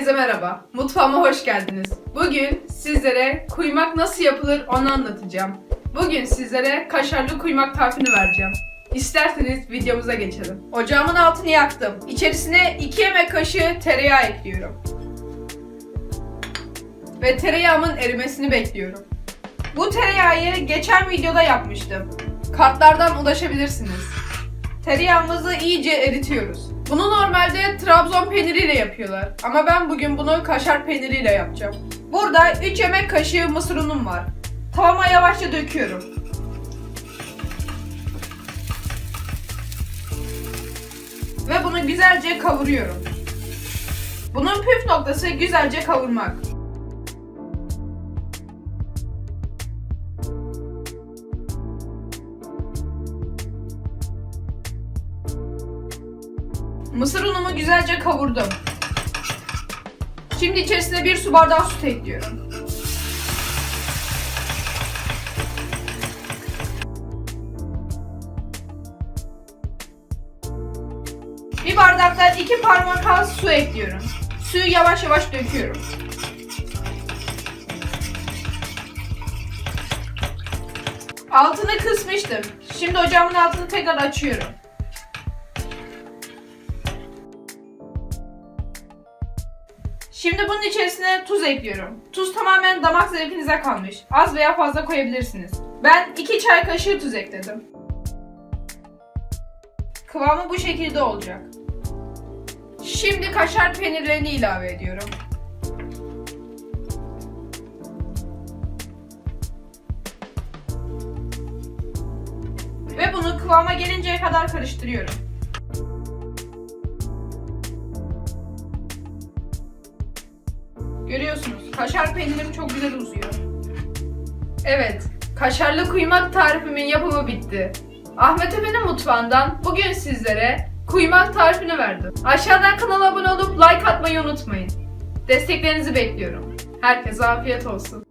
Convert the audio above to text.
Herkese merhaba. Mutfağıma hoş geldiniz. Bugün sizlere kuymak nasıl yapılır onu anlatacağım. Bugün sizlere kaşarlı kuymak tarifini vereceğim. İsterseniz videomuza geçelim. Ocağımın altını yaktım. İçerisine 2 yemek kaşığı tereyağı ekliyorum. Ve tereyağımın erimesini bekliyorum. Bu tereyağı geçen videoda yapmıştım. Kartlardan ulaşabilirsiniz. Tereyağımızı iyice eritiyoruz. Bunu normalde Trabzon peyniriyle yapıyorlar. Ama ben bugün bunu kaşar peyniriyle yapacağım. Burada 3 yemek kaşığı mısır unum var. Tavama yavaşça döküyorum. Ve bunu güzelce kavuruyorum. Bunun püf noktası güzelce kavurmak. Mısır unumu güzelce kavurdum. Şimdi içerisine bir su bardağı süt ekliyorum. Bir bardaktan iki parmak az su ekliyorum. Suyu yavaş yavaş döküyorum. Altını kısmıştım. Şimdi ocağımın altını tekrar açıyorum. Şimdi bunun içerisine tuz ekliyorum. Tuz tamamen damak zevkinize kalmış. Az veya fazla koyabilirsiniz. Ben 2 çay kaşığı tuz ekledim. Kıvamı bu şekilde olacak. Şimdi kaşar peynirlerini ilave ediyorum. Ve bunu kıvama gelinceye kadar karıştırıyorum. Görüyorsunuz kaşar peynirim çok güzel uzuyor. Evet, kaşarlı kuymak tarifimin yapımı bitti. Ahmet Efe'nin mutfağından bugün sizlere kuymak tarifini verdim. Aşağıdan kanala abone olup like atmayı unutmayın. Desteklerinizi bekliyorum. Herkese afiyet olsun.